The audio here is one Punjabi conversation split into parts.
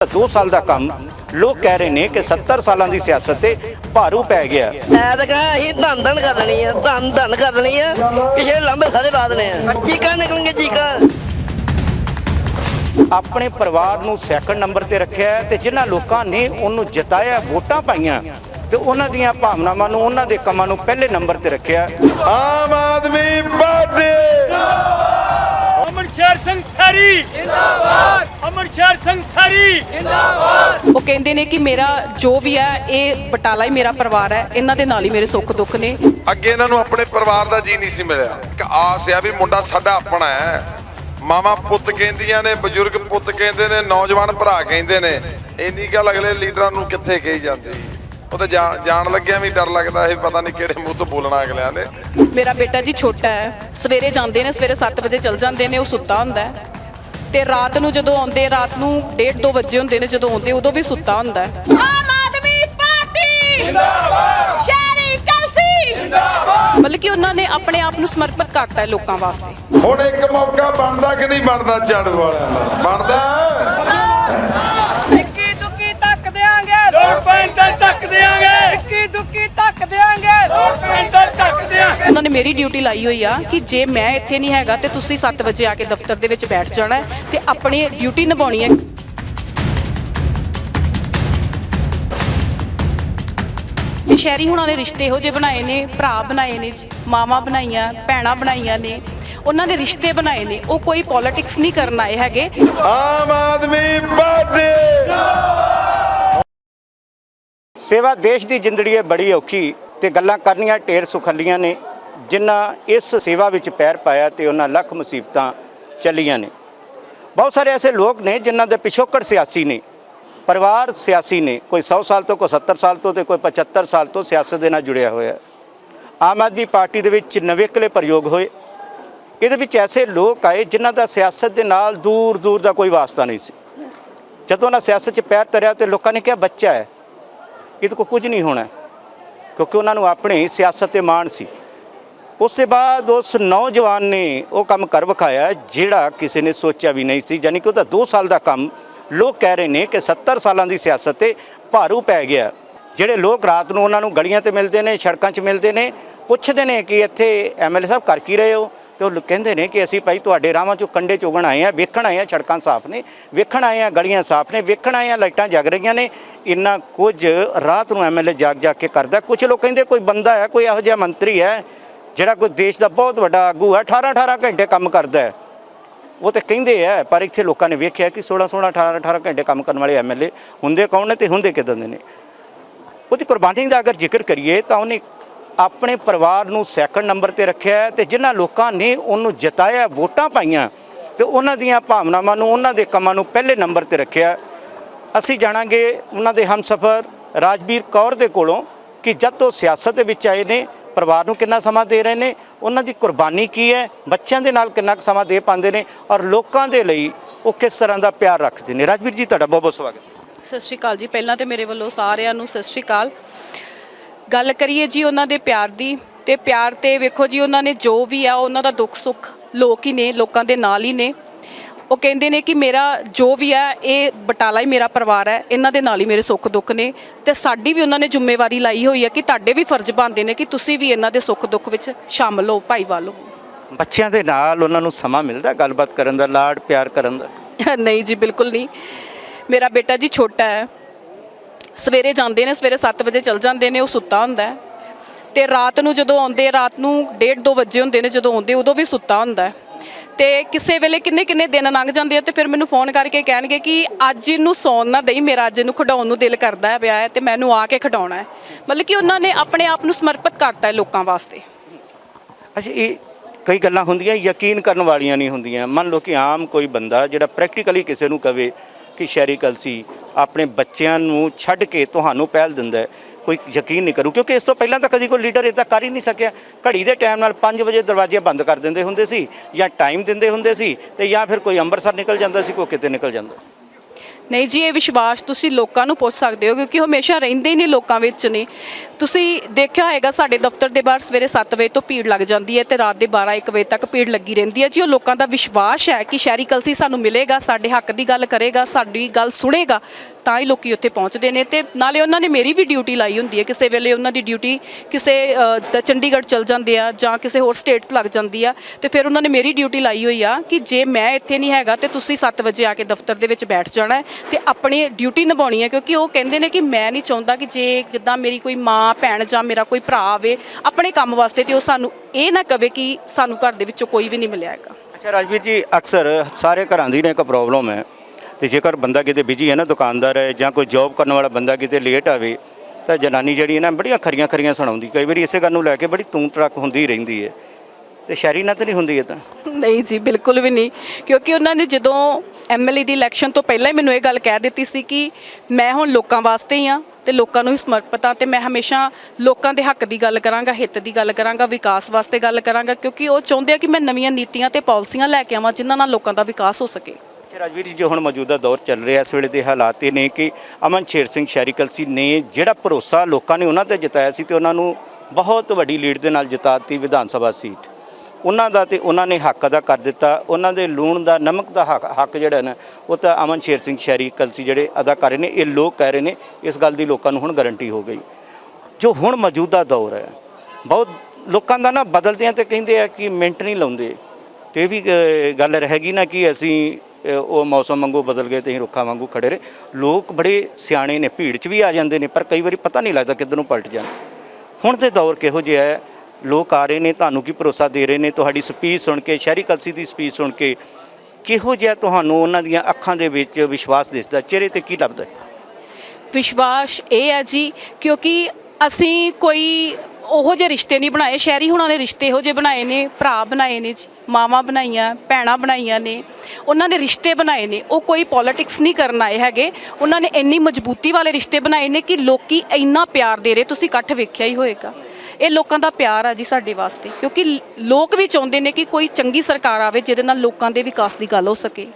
2 ਸਾਲ ਦਾ ਕੰਮ ਲੋਕ ਕਹਿ ਰਹੇ ਨੇ ਕਿ 70 ਸਾਲਾਂ ਦੀ ਸਿਆਸਤ ਤੇ ਭਾਰੂ ਪੈ ਗਿਆ। ਐ ਤਾਂ ਕਹਾਂ ਅਸੀਂ ਧੰਨ ਧੰਨ ਕਰ ਦੇਣੀ ਆ ਧੰਨ ਧੰਨ ਕਰ ਦੇਣੀ ਆ ਪਿਛਲੇ ਲੰਬੇ ਸਾਰੇ ਲਾ ਦੇਣੇ ਆ। ਚੀਕਾਂ ਨਿਕਲਣਗੇ ਚੀਕਾਂ। ਆਪਣੇ ਪਰਿਵਾਰ ਨੂੰ ਸੈਕੰਡ ਨੰਬਰ ਤੇ ਰੱਖਿਆ ਤੇ ਜਿਨ੍ਹਾਂ ਲੋਕਾਂ ਨੇ ਉਹਨੂੰ ਜਿਤਾਇਆ ਵੋਟਾਂ ਪਾਈਆਂ ਤੇ ਉਹਨਾਂ ਦੀਆਂ ਭਾਵਨਾਵਾਂ ਨੂੰ ਉਹਨਾਂ ਦੇ ਕੰਮਾਂ ਨੂੰ ਪਹਿਲੇ ਨੰਬਰ ਤੇ ਰੱਖਿਆ। ਆਮ ਆਦਮੀ ਪਾਰਟੀ। ਅਮਰ ਸ਼ੇਰ ਸਿੰਘ ਸਾਰੀ। ਜਿੰਦਾਬਾਦ। ਅਮਰ ਸ਼ੇਰ ਸਿੰਘ ਸਾਰੀ। ਉਹ ਕਹਿੰਦੇ ਨੇ ਕਿ ਮੇਰਾ ਜੋ ਵੀ ਹੈ ਇਹ ਬਟਾਲਾ ਹੀ ਮੇਰਾ ਪਰਿਵਾਰ ਹੈ। ਇਹਨਾਂ ਦੇ ਨਾਲ ਹੀ ਮੇਰੇ ਸੁੱਖ ਦੁੱਖ ਨੇ। ਅੱਗੇ ਇਹਨਾਂ ਨੂੰ ਆਪਣੇ ਪਰਿਵਾਰ ਦਾ ਜੀ ਨਹੀਂ ਸੀ ਮਿਲਿਆ। ਕਿ ਆਸ ਆ ਵੀ ਮੁੰਡਾ ਸਾਡਾ ਆਪਣਾ ਹੈ। ਮਾਮਾ ਪੁੱਤ ਕਹਿੰਦੀਆਂ ਨੇ ਬਜ਼ੁਰਗ ਪੁੱਤ ਕਹਿੰਦੇ ਨੇ ਨੌਜਵਾਨ ਭਰਾ ਕਹਿੰਦੇ ਨੇ। ਇੰਨੀ ਗੱਲ ਅਗਲੇ ਲੀਡਰਾਂ ਨੂੰ ਕਿੱਥੇ ਕਹੀ ਜਾਂਦੀ? ਉਹ ਤਾਂ ਜਾਣ ਜਾਣ ਲੱਗਿਆ ਵੀ ਡਰ ਲੱਗਦਾ ਇਹ ਪਤਾ ਨਹੀਂ ਕਿਹੜੇ ਮੂੰਹ ਤੋਂ ਬੋਲਣਾ ਅਗਲਿਆਂ ਨੇ। ਮੇਰਾ ਬੇਟਾ ਜੀ ਛੋਟਾ ਹੈ ਸਵੇਰੇ ਜਾਂਦੇ ਨੇ ਸਵੇਰੇ 7 ਵਜੇ ਚਲ ਜਾਂਦੇ ਨੇ ਉਹ ਸੁੱਤਾ ਹੁੰਦਾ ਹੈ। ਤੇ ਰਾਤ ਨੂੰ ਜਦੋਂ ਆਉਂਦੇ ਰਾਤ ਨੂੰ 1:30 2 ਵਜੇ ਹੁੰਦੇ ਨੇ ਜਦੋਂ ਆਉਂਦੇ ਉਦੋਂ ਵੀ ਸੁੱਤਾ ਹੁੰਦਾ ਹੈ। ਆਮ ਆਦਮੀ ਪਾਰਟੀ! ਜਿੰਦਾਬਾਦ! ਸ਼ਹਿਰੀ ਕਰਸੀ ਮਤਲਬ ਕਿ ਉਹਨਾਂ ਨੇ ਆਪਣੇ ਆਪ ਨੂੰ ਸਮਰਪਿਤ ਕਰਤਾ ਹੈ ਲੋਕਾਂ ਵਾਸਤੇ। ਹੁਣ ਇੱਕ ਮੌਕਾ ਬਣਦਾ ਕਿ ਨਹੀਂ ਬਣਦਾ ਝਾੜੂ ਵਾਲਿਆਂ ਦਾ? ਬਣਦਾ? ਇੱਕੀ ਦੁੱਕੀ ਤੱਕ ਦੇਾਂਗੇ ਲੋਕ ਪੈਂਟਲ ਇੱਕੀ ਦੁੱਕੀ ਲੋਕ ਉਹਨਾਂ ਨੇ ਮੇਰੀ ਡਿਊਟੀ ਲਾਈ ਹੋਈ ਆ ਕਿ ਜੇ ਮੈਂ ਇੱਥੇ ਨਹੀਂ ਹੈਗਾ ਤੇ ਤੁਸੀਂ 7 ਵਜੇ ਆ ਕੇ ਦਫ਼ਤਰ ਦੇ ਵਿੱਚ ਬੈਠ ਜਾਣਾ ਤੇ ਆਪਣੀ ਡਿਊਟੀ ਨਿਭਾਉਣੀ ਹੈ। ਇਹ ਸ਼ਹਿਰੀ ਹੁਣਾਂ ਨੇ ਰਿਸ਼ਤੇ ਇਹੋ ਜਿਹੇ ਬਣਾਏ ਨੇ ਭਰਾ ਬਣਾਏ ਨੇ ਮਾਵਾਂ ਬਣਾਈਆਂ ਭੈਣਾਂ ਬਣਾਈਆਂ ਨੇ। ਉਹਨਾਂ ਨੇ ਰਿਸ਼ਤੇ ਬਣਾਏ ਨੇ ਉਹ ਕੋਈ ਪੋਲਿਟਿਕਸ ਨਹੀਂ ਕਰਨ ਆਏ ਹੈਗੇ। ਆਮ ਆਦਮੀ ਪਾਰਟੀ। ਸੇਵਾ ਦੇਸ਼ ਦੀ ਜ਼ਿੰਦੜੀ ਹੈ ਬੜੀ ਔਖੀ ਤੇ ਗੱਲਾਂ ਕਰਨੀਆਂ ਢੇਰ ਸੁਖੱਲੀਆਂ ਨੇ, ਜਿਨ੍ਹਾਂ ਇਸ ਸੇਵਾ ਵਿੱਚ ਪੈਰ ਪਾਇਆ ਤੇ ਉਹਨਾਂ ਲੱਖ ਮੁਸੀਬਤਾਂ ਚੱਲੀਆਂ ਨੇ। ਬਹੁਤ ਸਾਰੇ ਐਸੇ ਲੋਕ ਨੇ ਜਿਨ੍ਹਾਂ ਦੇ ਪਿਛੋਕੜ ਸਿਆਸੀ ਨੇ, ਪਰਿਵਾਰ ਸਿਆਸੀ ਨੇ, ਕੋਈ 100 ਸਾਲ ਤੋਂ, ਕੋਈ 70 ਸਾਲ ਤੋਂ ਤੇ ਕੋਈ 75 ਸਾਲ ਤੋਂ ਸਿਆਸਤ ਦੇ ਨਾਲ ਜੁੜਿਆ ਹੋਇਆ। ਆਮ ਆਦਮੀ ਪਾਰਟੀ ਦੇ ਵਿੱਚ ਨਵੇਕਲੇ ਪ੍ਰਯੋਗ ਹੋਏ। ਇਹਦੇ ਵਿੱਚ ਐਸੇ ਲੋਕ ਆਏ ਜਿਨ੍ਹਾਂ ਦਾ ਸਿਆਸਤ ਦੇ ਨਾਲ ਦੂਰ ਦੂਰ ਦਾ ਕੋਈ ਵਾਸਤਾ ਨਹੀਂ ਸੀ। ਜਦੋਂ ਉਹਨਾਂ ਸਿਆਸਤ 'ਚ ਪੈਰ ਤਰਿਆ ਤੇ ਲੋਕਾਂ ਨੇ ਕਿਹਾ, ਬੱਚਾ ਹੈ। ਇਹਦੇ ਕੋ ਕੁਝ ਨਹੀਂ ਹੋਣਾ। ਕਿਉਂਕਿ ਉਹਨਾਂ ਨੂੰ ਆਪਣੇ ਸਿਆਸਤ ਤੇ ਮਾਣ ਸੀ। ਉਸ ਤੋਂ ਬਾਅਦ ਉਸ ਨੌਜਵਾਨ ਨੇ ਉਹ ਕੰਮ ਕਰ ਵਿਖਾਇਆ, ਜਿਹੜਾ ਕਿਸੇ ਨੇ ਸੋਚਿਆ ਵੀ ਨਹੀਂ ਸੀ। ਯਾਨੀ ਕਿ ਉਹਦਾ 2 ਸਾਲ ਦਾ ਕੰਮ, ਲੋਕ ਕਹਿ ਰਹੇ ਨੇ ਕਿ 70 ਸਾਲਾਂ ਦੀ ਸਿਆਸਤ ਤੇ ਭਾਰੂ ਪੈ ਗਿਆ। ਜਿਹੜੇ ਲੋਕ ਰਾਤ ਨੂੰ ਉਹਨਾਂ ਨੂੰ ਗਲੀਆਂ ਤੇ ਮਿਲਦੇ ਨੇ, ਸੜਕਾਂ 'ਚ ਮਿਲਦੇ ਨੇ, ਪੁੱਛਦੇ ਨੇ ਕਿ ਇੱਥੇ ਐਮਐਲਏ ਸਾਹਿਬ ਕਰ ਕੀ ਰਹੇ ਹੋ? ਤੇ ਉਹ ਕਹਿੰਦੇ ਨੇ ਕਿ ਅਸੀਂ ਭਾਈ ਤੁਹਾਡੇ ਰਾਹਾਂ 'ਚੋਂ ਕੰਡੇ ਚੁਗਣ ਆਏ ਆ ਵੇਖਣ ਆਏ ਆ ਸੜਕਾਂ ਸਾਫ਼ ਨੇ, ਵੇਖਣ ਆਏ ਆ ਗਲੀਆਂ ਸਾਫ਼ ਨੇ, ਵੇਖਣ ਆਏ ਆ ਲਾਈਟਾਂ ਜਗ ਰਹੀਆਂ ਨੇ, ਇੰਨਾ ਕੁਝ ਰਾਤ ਨੂੰ ਐਮਐਲਏ ਜਾਗ ਜਾਗ ਕੇ ਕਰਦਾ ਕੁਝ ਲੋਕ ਕਹਿੰਦੇ ਕੋਈ ਬੰਦਾ ਹੈ, ਕੋਈ ਇਹੋ ਜਿਹਾ ਮੰਤਰੀ ਹੈ, ਜਿਹੜਾ ਕੋਈ ਦੇਸ਼ ਦਾ ਬਹੁਤ ਵੱਡਾ ਆਗੂ ਹੈ 18 18 ਘੰਟੇ ਕੰਮ ਕਰਦਾ ਹੈ। ਉਹ ਤੇ ਕਹਿੰਦੇ ਆ ਪਰ ਇੱਥੇ ਲੋਕਾਂ ਨੇ ਵੇਖਿਆ ਕਿ 16 16 18 18 ਘੰਟੇ ਕੰਮ ਕਰਨ ਵਾਲੇ ਐਮਐਲਏ ਹੁੰਦੇ ਕੌਣ ਨੇ ਤੇ ਹੁੰਦੇ ਕਿਦਾਂ ਦੇ ਨੇ। ਉਹਦੀ ਕੁਰਬਾਨੀ ਦਾ ਅਗਰ ਜ਼ਿਕਰ ਕਰੀਏ ਤਾਂ ਉਹਨੇ ਆਪਣੇ ਪਰਿਵਾਰ ਨੂੰ ਸੈਕੰਡ ਨੰਬਰ ਤੇ ਰੱਖਿਆ ਹੈ ਤੇ ਜਿਨ੍ਹਾਂ ਲੋਕਾਂ ਨੇ ਉਹਨੂੰ ਜਿਤਾਇਆ, ਵੋਟਾਂ ਪਾਈਆਂ ਤੇ ਉਹਨਾਂ ਦੀਆਂ ਭਾਵਨਾਵਾਂ ਨੂੰ, ਉਹਨਾਂ ਦੇ ਕੰਮਾਂ ਨੂੰ ਪਹਿਲੇ ਨੰਬਰ ਤੇ ਰੱਖਿਆ ਅਸੀਂ ਜਾਣਾਂਗੇ ਉਹਨਾਂ ਦੇ ਹਮਸਫਰ ਰਾਜਵੀਰ ਕੌਰ ਦੇ ਕੋਲੋਂ ਕਿ ਜਦ ਤੋਂ ਸਿਆਸਤ ਦੇ ਵਿੱਚ ਆਏ ਨੇ, ਪਰਿਵਾਰ ਨੂੰ ਕਿੰਨਾ ਸਮਾਂ ਦੇ ਰਹੇ ਨੇ, ਉਹਨਾਂ ਦੀ ਕੁਰਬਾਨੀ ਕੀ ਹੈ, ਬੱਚਿਆਂ ਦੇ ਨਾਲ ਕਿੰਨਾ ਕੁ ਸਮਾਂ ਦੇ ਪਾਉਂਦੇ ਨੇ ਔਰ ਲੋਕਾਂ ਦੇ ਲਈ ਉਹ ਕਿਸ ਤਰ੍ਹਾਂ ਦਾ ਪਿਆਰ ਰੱਖਦੇ ਨੇ। ਰਾਜਵੀਰ ਜੀ, ਤੁਹਾਡਾ ਬਹੁਤ ਬਹੁਤ ਸਵਾਗਤ ਸਤਿ ਸ਼੍ਰੀ ਅਕਾਲ ਜੀ। ਪਹਿਲਾਂ ਤੇ ਮੇਰੇ ਵੱਲੋਂ ਸਾਰਿਆਂ ਨੂੰ ਸਤਿ ਸ਼੍ਰੀ ਅਕਾਲ। ਗੱਲ ਕਰੀਏ ਜੀ ਉਹਨਾਂ ਦੇ ਪਿਆਰ ਦੀ ਤੇ ਪਿਆਰ ਤੇ ਵੇਖੋ ਜੀ ਉਹਨਾਂ ਨੇ ਜੋ ਵੀ ਆ ਉਹਨਾਂ ਦਾ ਦੁੱਖ ਸੁੱਖ ਲੋਕ ਹੀ ਨੇ ਲੋਕਾਂ ਦੇ ਨਾਲ ਹੀ ਨੇ। ਉਹ ਕਹਿੰਦੇ ਨੇ ਕਿ ਮੇਰਾ ਜੋ ਵੀ ਹੈ ਇਹ ਬਟਾਲਾ ਹੀ ਮੇਰਾ ਪਰਿਵਾਰ ਹੈ ਇਹਨਾਂ ਦੇ ਨਾਲ ਹੀ ਮੇਰੇ ਸੁੱਖ ਦੁੱਖ ਨੇ। ਤੇ ਸਾਡੀ ਵੀ ਉਹਨਾਂ ਨੇ ਜ਼ਿੰਮੇਵਾਰੀ ਲਾਈ ਹੋਈ ਹੈ ਕਿ ਤੁਹਾਡੇ ਵੀ ਫਰਜ਼ ਬਣਦੇ ਨੇ ਕਿ ਤੁਸੀਂ ਵੀ ਇਹਨਾਂ ਦੇ ਸੁੱਖ ਦੁੱਖ ਵਿੱਚ ਸ਼ਾਮਲ ਹੋ ਭਾਈਵਾਲ ਹੋ। ਬੱਚਿਆਂ ਦੇ ਨਾਲ ਉਹਨਾਂ ਨੂੰ ਸਮਾਂ ਮਿਲਦਾ ਗੱਲਬਾਤ ਕਰਨ ਦਾ ਲਾਡ ਪਿਆਰ ਕਰਨ ਦਾ? ਨਹੀਂ ਜੀ ਬਿਲਕੁਲ ਨਹੀਂ। ਮੇਰਾ ਬੇਟਾ ਜੀ ਛੋਟਾ ਹੈ। ਸਵੇਰੇ ਜਾਂਦੇ ਨੇ, ਸਵੇਰੇ 7 ਵਜੇ ਚਲ ਜਾਂਦੇ ਨੇ, ਉਹ ਸੁੱਤਾ ਹੁੰਦਾ ਹੈ। ਤੇ ਰਾਤ ਨੂੰ ਜਦੋਂ ਆਉਂਦੇ, ਰਾਤ ਨੂੰ 1:30 2 ਵਜੇ ਹੁੰਦੇ ਨੇ, ਜਦੋਂ ਆਉਂਦੇ, ਉਦੋਂ ਵੀ ਸੁੱਤਾ ਹੁੰਦਾ ਹੈ। ਤੇ ਕਿਸੇ ਵੇਲੇ ਕਿੰਨੇ ਕਿੰਨੇ ਦਿਨ ਲੰਘ ਜਾਂਦੇ ਆ ਤੇ ਫਿਰ ਮੈਨੂੰ ਫੋਨ ਕਰਕੇ ਕਹਿਣਗੇ ਕਿ ਅੱਜ ਇਹਨੂੰ ਸੌਣ ਨਾ ਦੇਈ, ਮੇਰਾ ਅੱਜ ਇਹਨੂੰ ਖਡਾਉਣ ਨੂੰ ਦਿਲ ਕਰਦਾ ਪਿਆ ਹੈ ਤੇ ਮੈਨੂੰ ਆ ਕੇ ਖਡਾਉਣਾ ਹੈ। ਮਤਲਬ ਕਿ ਉਹਨਾਂ ਨੇ ਆਪਣੇ ਆਪ ਨੂੰ ਸਮਰਪਿਤ ਕਰਤਾ ਹੈ ਲੋਕਾਂ ਵਾਸਤੇ। ਅੱਛਾ, ਇਹ ਕਈ ਗੱਲਾਂ ਹੁੰਦੀਆਂ, ਯਕੀਨ ਕਰਨ ਵਾਲੀਆਂ ਨਹੀਂ ਹੁੰਦੀਆਂ। ਮੰਨ ਲਓ ਕਿ ਆਮ ਕੋਈ ਬੰਦਾ ਜਿਹੜਾ ਪ੍ਰੈਕਟੀਕਲੀ ਕਿਸੇ ਨੂੰ ਕਵੇ ਕਿ ਸ਼ਹਿਰੀ ਕਲਸੀ ਆਪਣੇ ਬੱਚਿਆਂ ਨੂੰ ਛੱਡ ਕੇ ਤੁਹਾਨੂੰ ਪਹਿਲ ਦਿੰਦਾ ਹੈ। ਕੋਈ ਯਕੀਨ ਨਹੀਂ ਕਰੂ, ਕਿਉਂਕਿ ਇਸ ਤੋਂ ਪਹਿਲਾਂ ਤਾਂ ਕਦੀ ਕੋਈ ਲੀਡਰ ਇਦਾਂ ਕਰ ਹੀ ਨਹੀਂ ਸਕਿਆ। ਘੜੀ ਦੇ ਟਾਈਮ ਨਾਲ 5 ਵਜੇ ਦਰਵਾਜ਼ੇ ਬੰਦ ਕਰ ਦਿੰਦੇ ਹੁੰਦੇ ਸੀ ਜਾਂ ਟਾਈਮ ਦਿੰਦੇ ਹੁੰਦੇ ਸੀ ਤੇ ਜਾਂ ਫਿਰ ਕੋਈ ਅੰਮ੍ਰਿਤਸਰ ਨਿਕਲ ਜਾਂਦਾ ਸੀ, ਕੋਈ ਕਿਤੇ ਨਿਕਲ ਜਾਂਦਾ ਸੀ। ਨਹੀਂ ਜੀ, ਇਹ ਵਿਸ਼ਵਾਸ ਤੁਸੀਂ ਲੋਕਾਂ ਨੂੰ ਪੁੱਛ ਸਕਦੇ ਹੋ ਕਿਉਂਕਿ ਹਮੇਸ਼ਾ ਰਹਿੰਦੇ ਹੀ ਨੇ ਲੋਕਾਂ ਵਿੱਚ ਨੇ। ਤੁਸੀਂ ਦੇਖਿਆ ਹੋਏਗਾ ਸਾਡੇ ਦਫ਼ਤਰ ਦੇ ਬਾਹਰ ਸਵੇਰੇ 7 ਵਜੇ ਤੋਂ ਭੀੜ ਲੱਗ ਜਾਂਦੀ ਹੈ ਤੇ ਰਾਤ ਦੇ 12 1 ਵਜੇ ਤੱਕ ਭੀੜ ਲੱਗੀ ਰਹਿੰਦੀ ਹੈ। ਜੀ, ਉਹ ਲੋਕਾਂ ਦਾ ਵਿਸ਼ਵਾਸ ਹੈ ਕਿ ਸ਼ਹਿਰੀ ਕਲਸੀ ਸਾਨੂੰ ਮਿਲੇਗਾ, ਸਾਡੇ ਹੱਕ ਦੀ ਗੱਲ ਕਰੇਗਾ, ਸਾਡੀ ਗੱਲ ਸੁਣੇਗਾ। ਤਾਂ ਹੀ ਲੋਕੀ ਉੱਥੇ ਪਹੁੰਚਦੇ ਨੇ ਤੇ ਨਾਲੇ ਉਹਨਾਂ ਨੇ ਮੇਰੀ ਵੀ ਡਿਊਟੀ ਲਾਈ ਹੁੰਦੀ ਹੈ। ਕਿਸੇ ਵੇਲੇ ਉਹਨਾਂ ਦੀ ਡਿਊਟੀ ਕਿਸੇ ਜਿੱਦਾਂ ਚੰਡੀਗੜ੍ਹ ਚਲ ਜਾਂਦੇ ਆ ਜਾਂ ਕਿਸੇ ਹੋਰ ਸਟੇਟ 'ਚ ਲੱਗ ਜਾਂਦੀ ਆ, ਤੇ ਫਿਰ ਉਹਨਾਂ ਨੇ ਮੇਰੀ ਡਿਊਟੀ ਲਾਈ ਹੋਈ ਆ ਕਿ ਜੇ ਮੈਂ ਇੱਥੇ ਨਹੀਂ ਹੈਗਾ ਤੇ ਤੁਸੀਂ 7 ਵਜੇ ਆ ਕੇ ਦਫ਼ਤਰ ਦੇ ਵਿੱਚ ਬੈਠ ਜਾਣਾ ਹੈ ਤੇ ਆਪਣੀ ਡਿਊਟੀ ਨਿਭਾਉਣੀ ਹੈ। ਕਿਉਂਕਿ ਉਹ ਕਹਿੰਦੇ ਨੇ ਕਿ ਮੈਂ ਨਹੀਂ ਚਾਹੁੰਦਾ ਕਿ ਜੇ ਜਿੱਦਾਂ ਮੇਰੀ ਕੋਈ ਮਾਂ, ਭੈਣ ਜਾਂ ਮੇਰਾ ਕੋਈ ਭਰਾ ਆਵੇ, ਆਪਣੇ ਕੰਮ ਵਾਸਤੇ ਤੇ ਉਹ ਸਾਨੂੰ ਇਹ ਨਾ ਕਵੇ ਕਿ ਸਾਨੂੰ ਘਰ ਦੇ ਵਿੱਚੋਂ ਕੋਈ ਵੀ ਨਹੀਂ ਮਿਲਿਆ ਹੈਗਾ। ਅੱਛਾ ਰਾਜਵੀਰ ਜੀ, ਅਕਸਰ ਸਾਰੇ ਘਰਾਂ ਦੀ ਨੇ ਇੱਕ ਪ੍ਰੋਬਲਮ ਹੈ। ਤੇ ਜੇਕਰ ਬੰਦਾ ਕਿਤੇ ਬਿਜ਼ੀ ਹੈ ਨਾ, ਦੁਕਾਨਦਾਰ ਹੈ ਜਾਂ ਕੋਈ ਜੌਬ ਕਰਨ ਵਾਲਾ ਬੰਦਾ ਕਿਤੇ ਲੇਟ ਆਵੇ, ਤਾਂ ਜਨਾਨੀ ਜਿਹੜੀ ਹੈ ਨਾ, ਬੜੀਆਂ ਖਰੀਆਂ ਖਰੀਆਂ ਸੁਣਾਉਂਦੀ ਕਈ ਵਾਰੀ ਇਸੇ ਗੱਲ ਨੂੰ ਲੈ ਕੇ ਬੜੀ ਤੂੰ ਤੜਕ ਹੁੰਦੀ ਰਹਿੰਦੀ ਹੈ। ਤੇ ਸ਼ਹਿਰੀ ਨਾਲ ਤਾਂ ਨਹੀਂ ਹੁੰਦੀ ਇਹ ਤਾਂ? ਨਹੀਂ ਜੀ, ਬਿਲਕੁਲ ਵੀ ਨਹੀਂ। ਕਿਉਂਕਿ ਉਹਨਾਂ ਨੇ ਜਦੋਂ ਐਮਐਲਏ ਦੀ ਇਲੈਕਸ਼ਨ ਤੋਂ ਪਹਿਲਾਂ ਹੀ ਮੈਨੂੰ ਇਹ ਗੱਲ ਕਹਿ ਦਿੱਤੀ ਸੀ ਕਿ ਮੈਂ ਹੁਣ ਲੋਕਾਂ ਵਾਸਤੇ ਹੀ ਆ ਤੇ ਲੋਕਾਂ ਨੂੰ ਹੀ ਸਮਰਪਿਤ ਹਾਂ ਤੇ ਮੈਂ ਹਮੇਸ਼ਾ ਲੋਕਾਂ ਦੇ ਹੱਕ ਦੀ ਗੱਲ ਕਰਾਂਗਾ, ਹਿੱਤ ਦੀ ਗੱਲ ਕਰਾਂਗਾ, ਵਿਕਾਸ ਵਾਸਤੇ ਗੱਲ ਕਰਾਂਗਾ, ਕਿਉਂਕਿ ਉਹ ਚਾਹੁੰਦੇ ਆ ਕਿ ਮੈਂ ਨਵੀਆਂ ਨੀਤੀਆਂ ਤੇ ਪਾਲਿਸੀਆਂ ਲੈ ਕੇ ਆਵਾਂ ਜਿਨ੍ਹਾਂ ਨਾਲ ਲੋਕਾਂ ਦਾ ਵਿਕਾਸ ਹੋ ਸਕੇ। ਅੱਛਾ ਰਾਜਵੀਰ ਜੀ, ਜੋ ਹੁਣ ਮੌਜੂਦਾ ਦੌਰ ਚੱਲ ਰਿਹਾ ਇਸ ਵੇਲੇ ਦੇ ਹਾਲਾਤ ਇਹ ਨੇ ਕਿ ਅਮਨ ਸ਼ੇਰ ਸਿੰਘ ਸ਼ੈਰੀ ਕਲਸੀ ਨੇ ਜਿਹੜਾ ਭਰੋਸਾ ਲੋਕਾਂ ਨੇ ਉਹਨਾਂ ਤੇ ਜਤਾਇਆ ਸੀ ਤੇ ਉਹਨਾਂ ਨੂੰ ਬਹੁਤ ਵੱਡੀ ਲੀਡ ਦੇ ਨਾਲ ਜਿਤਾਤੀ ਵਿਧਾਨ ਸਭਾ ਸੀਟ। ਉਹਨਾਂ ਦਾ ਤੇ ਉਹਨਾਂ ਨੇ ਹੱਕ ਅਦਾ ਕਰ ਦਿੱਤਾ। ਉਹਨਾਂ ਦੇ ਲੂਣ ਦਾ, ਨਮਕ ਦਾ ਹੱਕ ਹੱਕ ਜਿਹੜਾ ਨਾ, ਉਹ ਤਾਂ ਅਮਨ ਸ਼ੇਰ ਸਿੰਘ ਸ਼ੈਰੀ ਕਲਸੀ ਜਿਹੜੇ ਅਦਾ ਕਰ ਰਹੇ ਨੇ, ਇਹ ਲੋਕ ਕਹਿ ਰਹੇ ਨੇ, ਇਸ ਗੱਲ ਦੀ ਲੋਕਾਂ ਨੂੰ ਹੁਣ ਗਾਰੰਟੀ ਹੋ ਗਈ। ਜੋ ਹੁਣ ਮੌਜੂਦਾ ਦੌਰ ਹੈ, ਬਹੁਤ ਲੋਕਾਂ ਦਾ ਨਾ ਬਦਲਦੇ ਆ ਤੇ ਕਹਿੰਦੇ ਆ ਕਿ ਮਿੰਟ ਨਹੀਂ ਲਾਉਂਦੇ। ਤੇ ਇਹ ਵੀ ਗੱਲ ਰਹੇਗੀ ਨਾ ਕਿ ਅਸੀਂ ਉਹ ਮੌਸਮ ਵਾਂਗੂ ਬਦਲ ਗਏ ਤੇ ਅਸੀਂ ਰੁੱਖਾਂ ਵਾਂਗੂ ਖੜੇ ਰਹੇ। ਲੋਕ ਬੜੇ ਸਿਆਣੇ ਨੇ, ਭੀੜ 'ਚ ਵੀ ਆ ਜਾਂਦੇ ਨੇ, ਪਰ ਕਈ ਵਾਰੀ ਪਤਾ ਨਹੀਂ ਲੱਗਦਾ ਕਿੱਧਰ ਨੂੰ ਪਲਟ ਜਾਣ। ਹੁਣ ਦੇ ਦੌਰ ਕਿਹੋ ਜਿਹਾ ਹੈ? ਲੋਕ ਆ ਰਹੇ ਨੇ, ਤੁਹਾਨੂੰ ਕੀ ਭਰੋਸਾ ਦੇ ਰਹੇ ਨੇ? ਤੁਹਾਡੀ ਸਪੀਚ ਸੁਣ ਕੇ, ਸ਼ਹਿਰੀ ਕਲਸੀ ਦੀ ਸਪੀਚ ਸੁਣ ਕੇ ਕਿਹੋ ਜਿਹਾ ਤੁਹਾਨੂੰ ਉਹਨਾਂ ਦੀਆਂ ਅੱਖਾਂ ਦੇ ਵਿੱਚ ਵਿਸ਼ਵਾਸ ਦਿਸਦਾ? ਚਿਹਰੇ ਤੇ ਕੀ ਲੱਭਦਾ ਵਿਸ਼ਵਾਸ ਇਹ ਹੈ ਜੀ, ਕਿਉਂਕਿ ਅਸੀਂ ਕੋਈ ਉਹੋ ਜਿਹੇ ਰਿਸ਼ਤੇ ਨਹੀਂ ਬਣਾਏ। ਸ਼ਹਿਰੀ ਹੁਣਾਂ ਨੇ ਰਿਸ਼ਤੇ ਇਹੋ ਜਿਹੇ ਬਣਾਏ ਨੇ, ਭਰਾ ਬਣਾਏ ਨੇ ਜੀ ਮਾਵਾਂ ਬਣਾਈਆਂ, ਭੈਣਾਂ ਬਣਾਈਆਂ ਨੇ। ਉਹਨਾਂ ਨੇ ਰਿਸ਼ਤੇ ਬਣਾਏ ਨੇ। ਉਹ ਕੋਈ ਪੋਲਿਟਿਕਸ ਨਹੀਂ ਕਰਨ ਆਏ ਹੈਗੇ। ਉਹਨਾਂ ਨੇ ਇੰਨੀ ਮਜ਼ਬੂਤੀ ਵਾਲੇ ਰਿਸ਼ਤੇ ਬਣਾਏ ਨੇ ਕਿ ਲੋਕੀ ਇੰਨਾ ਪਿਆਰ ਦੇ ਰਹੇ। ਤੁਸੀਂ ਇਕੱਠ ਵੇਖਿਆ ਹੀ ਹੋਏਗਾ। ਇਹ ਲੋਕਾਂ ਦਾ ਪਿਆਰ ਆ ਜੀ ਸਾਡੇ ਵਾਸਤੇ। ਕਿਉਂਕਿ ਲੋਕ ਵੀ ਚਾਹੁੰਦੇ ਨੇ ਕਿ ਕੋਈ ਚੰਗੀ ਸਰਕਾਰ ਆਵੇ ਜਿਹਦੇ ਨਾਲ ਲੋਕਾਂ ਦੇ ਵਿਕਾਸ ਦੀ ਗੱਲ ਹੋ ਸਕੇ।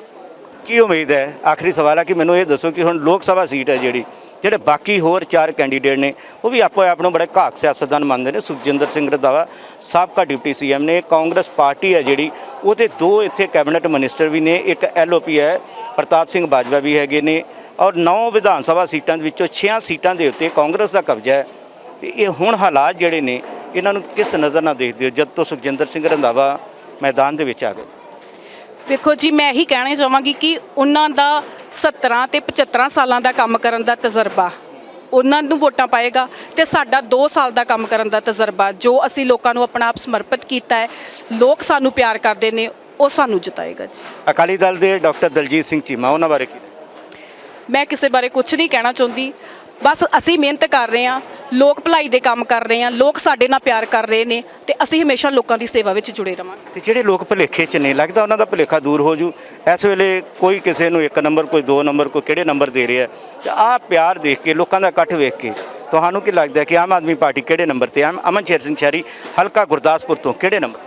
ਕੀ ਉਮੀਦ ਹੈ? ਆਖਰੀ ਸਵਾਲ ਹੈ ਕਿ ਮੈਨੂੰ ਇਹ ਦੱਸੋ ਕਿ ਹੁਣ ਲੋਕ ਸਭਾ ਸੀਟ ਹੈ ਜਿਹੜੀ ਜਿਹੜੇ ਬਾਕੀ ਹੋਰ ਚਾਰ ਕੈਂਡੀਡੇਟ ਨੇ, ਉਹ ਵੀ ਆਪੋ ਆਪ ਨੂੰ ਬੜੇ ਘਾਕ ਸਿਆਸਤਦਾਨ ਮੰਨਦੇ ਨੇ। ਸੁਖਜਿੰਦਰ ਸਿੰਘ ਰੰਧਾਵਾ ਸਾਬਕਾ ਡਿਪਟੀ ਸੀਐਮ ਨੇ, ਕਾਂਗਰਸ ਪਾਰਟੀ ਹੈ ਜਿਹੜੀ, ਉਹਦੇ ਦੋ ਇੱਥੇ ਕੈਬਨਿਟ ਮਿਨਿਸਟਰ ਵੀ ਨੇ, ਇੱਕ ਐਲਓਪੀ ਹੈ, ਪ੍ਰਤਾਪ ਸਿੰਘ ਬਾਜਵਾ ਵੀ ਹੈਗੇ ਨੇ, ਔਰ 9 ਵਿਧਾਨ ਸਭਾ ਸੀਟਾਂ ਦੇ ਵਿੱਚੋਂ 6 ਸੀਟਾਂ ਦੇ ਉੱਤੇ ਕਾਂਗਰਸ ਦਾ ਕਬਜ਼ਾ ਹੈ। ਤੇ ਇਹ ਹੁਣ ਹਾਲਾਤ ਜਿਹੜੇ ਨੇ, ਇਹਨਾਂ ਨੂੰ ਕਿਸ ਨਜ਼ਰ ਨਾਲ ਦੇਖਦੇ ਹੋ, ਜਦ ਤੋਂ ਸੁਖਜਿੰਦਰ ਸਿੰਘ ਰੰਧਾਵਾ ਮੈਦਾਨ ਦੇ ਵਿੱਚ ਆ ਗਏ? ਵੇਖੋ ਜੀ, ਮੈਂ ਇਹੀ ਕਹਿਣਾ ਚਾਹਾਂਗੀ ਕਿ ਉਹਨਾਂ ਦਾ 17 ਤੇ 75 ਸਾਲਾਂ ਦਾ ਕੰਮ ਕਰਨ ਦਾ ਤਜਰਬਾ। ਉਹਨਾਂ ਨੂੰ ਵੋਟਾਂ ਪਾਏਗਾ ਤੇ ਸਾਡਾ 2 ਸਾਲ ਦਾ ਕੰਮ ਕਰਨ ਦਾ ਤਜਰਬਾ ਜੋ ਅਸੀਂ ਲੋਕਾਂ ਨੂੰ ਆਪਣਾ ਆਪ ਸਮਰਪਿਤ ਕੀਤਾ ਹੈ। ਲੋਕ ਸਾਨੂੰ ਪਿਆਰ ਕਰਦੇ ਨੇ ਉਹ ਸਾਨੂੰ ਜਿਤਾਏਗਾ ਜੀ। ਅਕਾਲੀ ਦਲ ਦੇ ਡਾਕਟਰ ਦਲਜੀਤ ਸਿੰਘ ਚੀਮਾ ਉਹਨਾਂ ਬਾਰੇ ਕੀ? ਮੈਂ ਕਿਸੇ ਬਾਰੇ ਕੁਝ ਨਹੀਂ ਕਹਿਣਾ ਚਾਹੁੰਦੀ। ਬਸ ਅਸੀਂ ਮਿਹਨਤ ਕਰ ਰਹੇ ਹਾਂ ਲੋਕ ਭਲਾਈ ਦੇ ਕੰਮ ਕਰ ਰਹੇ ਹਾਂ ਲੋਕ ਸਾਡੇ ਨਾਲ ਪਿਆਰ ਕਰ ਰਹੇ ਨੇ ਤੇ ਅਸੀਂ ਹਮੇਸ਼ਾ ਲੋਕਾਂ ਦੀ ਸੇਵਾ ਵਿੱਚ ਜੁੜੇ ਰਵਾਂਗੇ। ਤੇ ਜਿਹੜੇ ਲੋਕ ਭੁਲੇਖੇ ਚ ਨੇ ਲੱਗਦਾ ਉਹਨਾਂ ਦਾ ਭੁਲੇਖਾ ਦੂਰ ਹੋ ਜੂ। ਇਸ ਵੇਲੇ ਕੋਈ ਕਿਸੇ ਨੂੰ ਇੱਕ ਨੰਬਰ ਕੋਈ ਦੋ ਨੰਬਰ ਕੋਈ ਕਿਹੜੇ ਨੰਬਰ ਦੇ ਰਿਹਾ ਤੇ ਆਹ ਪਿਆਰ ਦੇਖ ਕੇ ਲੋਕਾਂ ਦਾ ਇਕੱਠ ਵੇਖ ਕੇ ਤੁਹਾਨੂੰ ਕੀ ਲੱਗਦਾ ਕਿ ਆਮ ਆਦਮੀ ਪਾਰਟੀ ਕਿਹੜੇ ਨੰਬਰ ਤੇ ਹੈ? ਅਮਨ ਸ਼ੇਰ ਸਿੰਘ ਸ਼ਹਿਰੀ ਹਲਕਾ ਗੁਰਦਾਸਪੁਰ ਤੋਂ ਕਿਹੜੇ ਨੰਬਰ?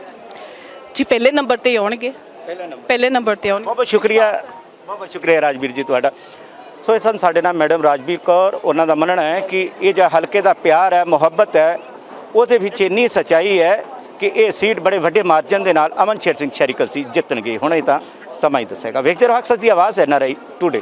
ਜੀ ਪਹਿਲੇ ਨੰਬਰ ਤੇ ਆਉਣਗੇ। ਪਹਿਲੇ ਨੰਬਰ ਤੇ ਆਉਣਗੇ। ਬਹੁਤ ਬਹੁਤ ਸ਼ੁਕਰੀਆ। ਬਹੁਤ ਬਹੁਤ ਸ਼ੁਕਰੀਆ ਰਾਜਵੀਰ ਜੀ ਤੁਹਾਡਾ। ਸੋ ਇਹ ਸਨ ਸਾਡੇ ਨਾਲ ਮੈਡਮ ਰਾਜਵੀਰ ਕੌਰ। ਉਹਨਾਂ ਦਾ ਮੰਨਣਾ ਹੈ ਕਿ ਇਹ ਜਿਹੜਾ ਹਲਕੇ ਦਾ ਪਿਆਰ ਹੈ, ਮੁਹੱਬਤ ਹੈ, ਉਹਦੇ ਵਿੱਚ ਇੰਨੀ ਸਚਾਈ ਹੈ ਕਿ ਇਹ ਸੀਟ ਬੜੇ ਵੱਡੇ ਮਾਰਜਨ ਦੇ ਨਾਲ ਅਮਨ ਸ਼ੇਰ ਸਿੰਘ ਸ਼ੈਰੀਕਲ ਸੀ ਜਿੱਤਣਗੇ। ਹੁਣ ਇਹ ਤਾਂ ਸਮਾਂ ਹੀ ਦੱਸੇਗਾ ਵੇਖਦੇ ਰਹੋ ਅਕਸਰ ਦੀ ਆਵਾਜ਼ ਹੈ ਨਾ ਰਹੀ ਟੂਡੇ।